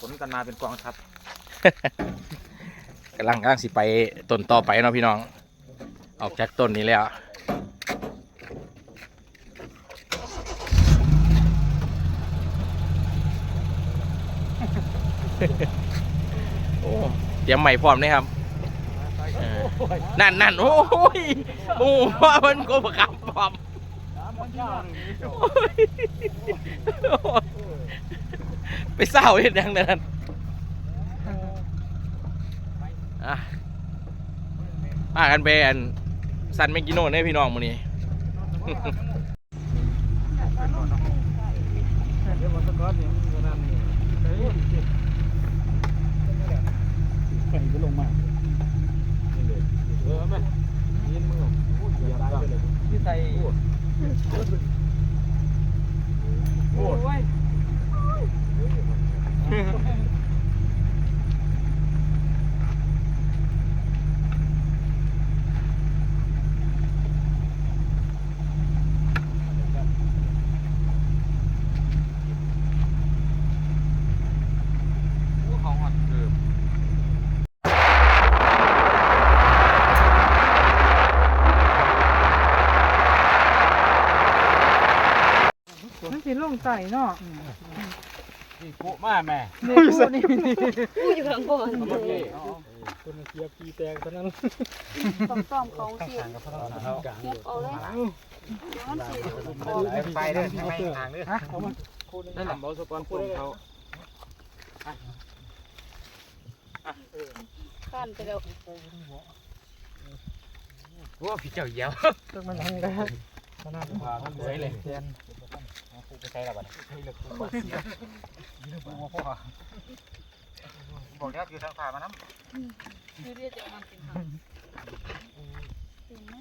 ผลกันมาเป็นกองทัพกำลังกำลังสิไปต้นต่อไปเนาะพี่น้อง ออกจากต้นนี้แล้วโอ้เตรียมใหม่พร้อมเลยครับนั่นนั่นโอ้ยโอ้ว่ามันโกบขับพร้อม ไปเศร้าเห็นยังนั่นอะมากันไปอันซันเมกิโน่เนี่ยพี่น้องมื้อนี้เดี๋ยวมันนี้ไปก็ลงมานี่เลยเออแม่ยินมือพูดอย่าตายไปเลยที่ใส่โอ้ย ของอ่อนคือ มันสิลงไต่เนาะนี่โกมาแม่นี่กูนี่กูอยู่ข้างบนคนเกียปีแตงตอนนั้นต้องต้อมเขาเสียเก็บเอาเลยยวมันสิไปเด้อไม่ห่างเด้อฮะนั่นแหละบาสปอนพูดเขาขั้นไปแล้วว่าพี่เจ้าเยี่ยวต้องมันทำได้พระราชาท่านสวยเลย แทนไปใช้แล้วบัดบอกแล้วคือทางผ่ามาน้คือเรียกจะมันเป็นหางเป็นแม่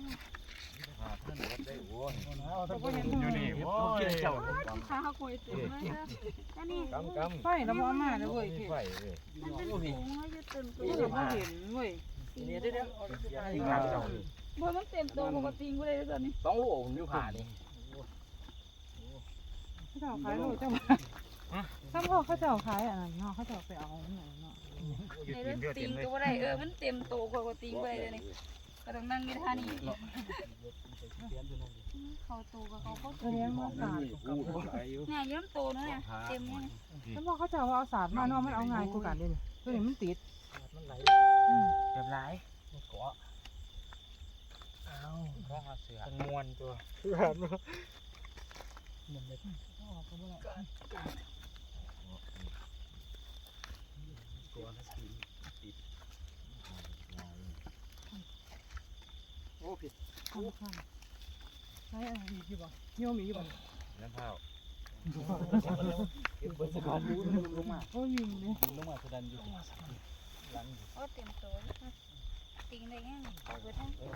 อยู่นี่โอ้ยเจ้าข้าวคุยเต็มเลยอันนี้กำกำไฟแล้วบ่เอามาเลยเว้ยพี่ไฟเลยมันเป็นถุงแล้วจะเต็มตัวนี่เราบ่เห็นเว้ยเดี๋ยวเดี๋ยวบ่มันเต็มตัวปกติกูเลยตอนนี้ต้องโอ้นิ้วผ่านี่ เขาเจ้าขายโลเจ้าว่าถ้าพ่อเขาเจ้าขายอันนั้นเนาะเขาเจ้าไปเอาอันไหนเนาะในเรื่องติงก็บ่ได้เออมันเต็มตัวปกติกูเลยนี่ก็ต้องนั่งอยู่ท่านี้เขาโตกับเขาเขาแสดงว่าศาสตร์เนี่ยย้ำโตนะเนี่ยเต็มเนี่ยถ้าพ่อเขาเจ้าว่าเอาศาสตร์มาเนาะมันเอาง่ายกว่ากันเด้นี่ตัวนี้มันติดมันไหลเรียบร้อยเกาะอ้าวก็เอาเสือมันมวนตัวคือแบบมันเล็ก ตัวนักกินติดโอ้ผิดค่อนข้างใช้อะไรอีกอยู่บ่โยมอีกอยู่บ่น้ำเผาโอ้ยยิงเลยลงมาสดันอยู่หลังโอ้เต็มตัวติงได้ยังเขาไปทั้งโอ้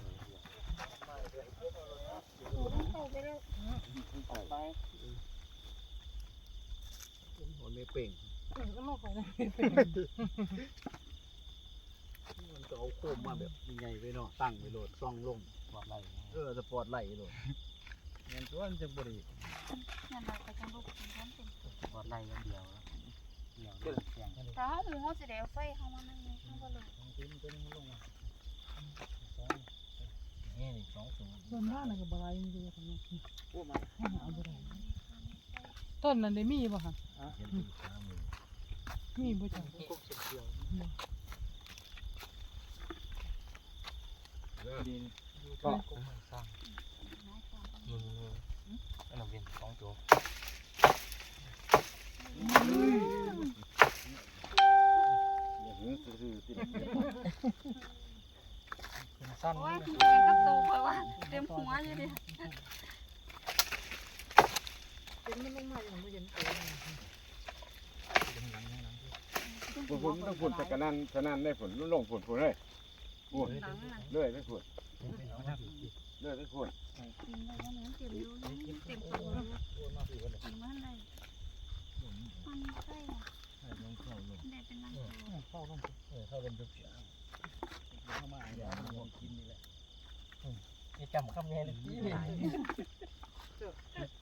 ทั้งเขาไปแล้วไป หัวเมเป่งก็โลกไปนะมันจะเอาโคมมาแบบยังไงไปเนาะตั้งไปโหลดซ่องลงปอดไหลเออสปอร์ตไหลโหลดเงินตัวมันจะบรินั่นเราไปทั้งลูกทั้งทั้งเต็มปอดไหลอย่างเดียวเดียวเดียวเสียงถ้าหมูจะได้ไฟเข้ามานั่งเลยข้างบนเลยทิ้งตัวนึงลงมานี่นี่สองสูงส่วนบ้านน่ะก็บ่ได้จริงๆของน้องโอ้มาให้หาเอาบ่ได้ ต้นนั้นได้มีบ่คะเห็นขามือมีบ่จ้ะพวกเสียวดินก็สร้างอืมอันนั้นเป็นสองตัวสั้นโอ้ยยังกับโตไปว่าเต็มหัวอยู่ดิ เป็นมันลงมาอย่างบ่เห็นตัวฝนฝนต้องฝนแต่กันนั้นฉะนั้นได้ฝนรุ่นลงฝนฝนเลยโอ้ยหลังน่ะเลื่อยไม่ฝนเลื่อยไม่ฝนกินได้ยังเต็มอยู่เต็มตัวกินมันได้มันใช่อะได้เป็นรังตัวเข้าลงเข้าเป็นจุกเสียเข้ามาอย่างนี้กินนี่แหละนี่จำคำนี้เลยพี่ถอะเมาจะละไฟกันโอ้เลยยแค่ตีนเถอะไข่หนาวก็ได้เก็บใส่ทั้งที่จะต่อเพื่อนหนึ่งเลย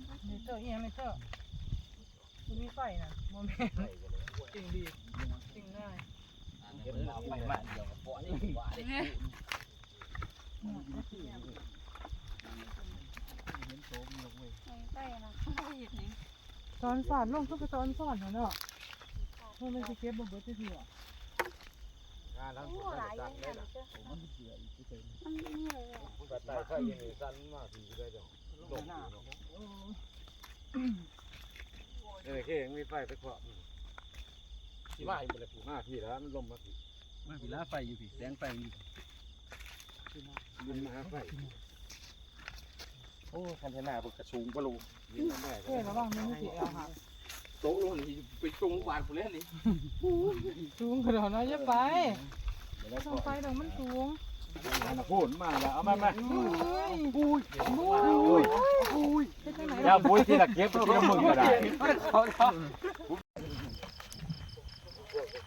ใส่เพื่อนอยู่ข้างสามคู่สามเดือนบ่ท่านลงมันอยู่มันหลายมันเขาพี่ได้แนมบางอยู่บางที่เบียงทีนี่เถอะเอียงนี่เถอะมันมีไฟนะโมเมนต์จริงดีจริงง่ายเก็บเอาไปมาเดี๋ยวปล่อยนโตมันลงเว้ยใกขาเห็นนี่ตอนสอนลงทุกตอนสอนเนาะเพื่อไม่สิเก็บบ่เบิดทีอะงานทั้งโอ้หมดหลายอสั่ย่านงได้นั้นล่ะมันเสืออีกเต็มมันนี่เลยอะแต่ไต่ไฟยังสั่นมากที่ได้จ้ะลง อยู่เนาะนี่แค่ยังมีไฟไปเคาะที่ว่าอยู่เลยมาพี่แล้วมันลมมาพี่มาพี่ลาไฟอยู่พี่แสงไฟอยู่บินมาหาไฟโอ้คันเทน่าเพิ่นกระสูงบ่รู้บินมาแม่ก็เพื่อระวังมันสิเอาหาโตลงนี่ไปจุงบานผู้เล่นนี่สูงกระโดดเนาะอย่าไปต้องไฟดอกมันสูง พูดมาแล้วเอามามาอุ้ยอุ้ยอุ้ยอุ้ยเป็นจังไหนอย่าบุ้ยที่ละเก็บที่ละมึงก็ได้เขาเขา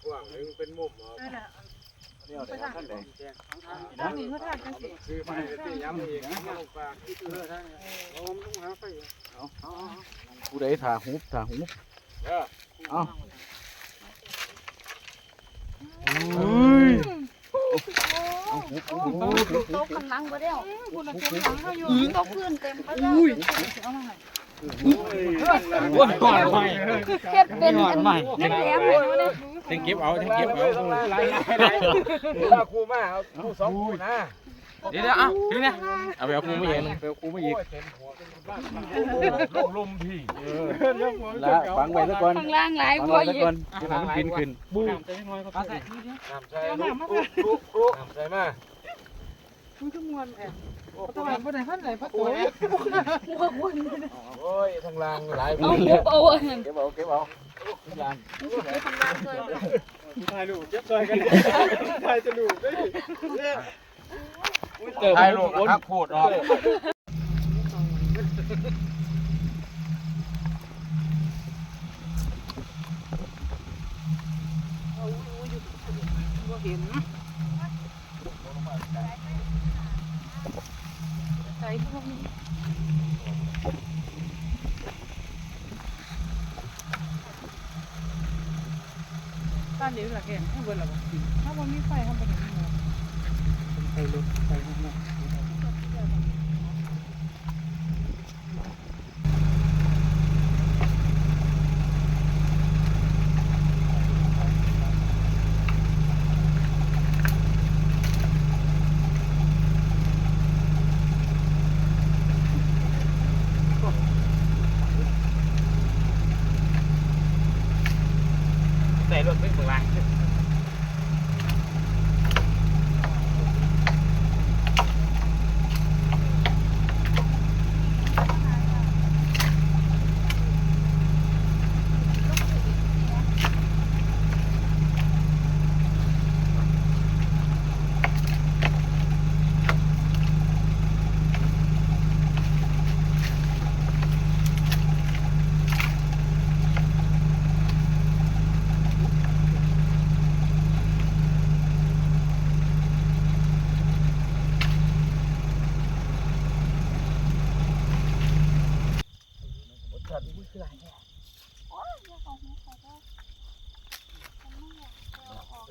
กว้างเลยมันเป็นมุมเหรอนั่นน่ะเนี่ยเดี๋ยวท่านใดทางนี้เขาทางจังสิซื้อไปที่ย้ำอีกนะลงปลาผู้ใดถ่าหุบถ่าหุบเออเอา โต๊ะกำลังบ่ได้คุณน่ะเก็บหลังเฮาอยู่โต๊ะพื้นเต็มไปแล้วเอามาให้วนก่อนไปเฮ็ดเป็นอันนี้แหลมเลยนะเต็งเก็บเอาเต็งเก็บเอาหลายหลายหลายว่าครูมาเอาครูสองครูนะ เดี๋ยวเดี๋ยวเอาถึงเนี่ยเอาไปเอาคูมาเองเปลวกูไม่อีกเต็มหัวเป็นบ้านลงลมพี่ละฟังไว้ซะก่อนข้างล่างหลายฟังบัวไว้ซะอยู่ก่อนที่มันบินขึ้นบูน้ำใจลูกลูกลูกน้ำใจมาคุณขมวนแอบตะวันบ่ได้พันไหนพัดตัวโอ้ยทางล่างหลายเอาหุบเอาอันนั้นเก็บเอาเก็บเอายานข้างล่างเลยถ่ายรูปเจ็บซอยกันถ่ายจะรูปได้ ถ่ายรูปครับโคตรออกบ่เห็นใส่พวกนี้บ้านเดี๋ยวละแกให้เบิ่นละบ่ถ้าบ่มีไฟทำบ่ได้เนาะ ไปเลยไปข้างนอก ใส่รถไปเบิ่งล่าง โอ้ยอย่าเอาหัวเขาเด้อฉันไม่อยากเอาออก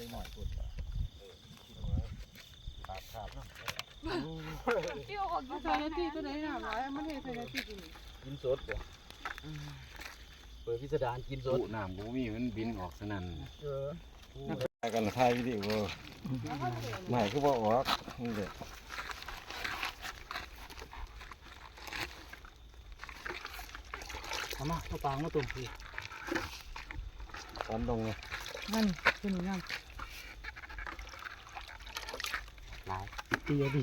เอาใส่หน่อยกดขาดขาดเนาะเที่ยวออกอยู่ใส่นาทีตัวไหนน่ะหลายมันเฮ็ดใส่นาทีตัวนี้กินสดบ่เปิดพิสดารกินสดกูน้ำกูมีมันบินออกสนั่นเออถ่ายกันถ่ายวิดีโอไม่คือว่าออกนี่เด็กเอามาเอาปางมาตุ่มพี่ตอนลงเลยนั่นตัวนี้นั่น ตีเอาดี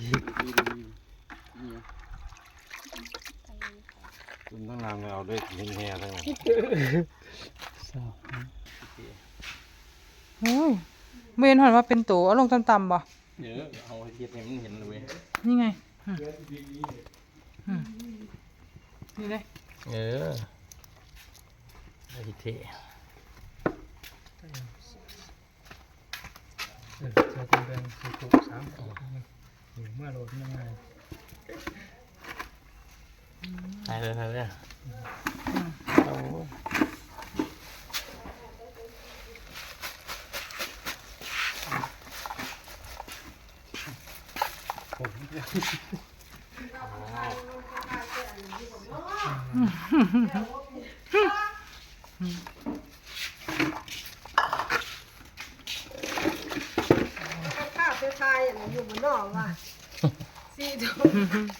คุณทั้งนางเอาด้วยหินแห่ทั้งนั้นสาวโอ้ยเวนหันว่าเป็นตัวเอาลงต่ำๆบ่เดี๋ยวเอาเทียบให้มันเห็นเลยเว้ยนี่ไงอืมอืมนี่เลยเออไอ้เท่เออเจอเป็นแบงค์สี่หกสามออก อยู่เมื่อโหลดยังไงตายเลยตายเลยโอ้ยข้ Mm-hmm.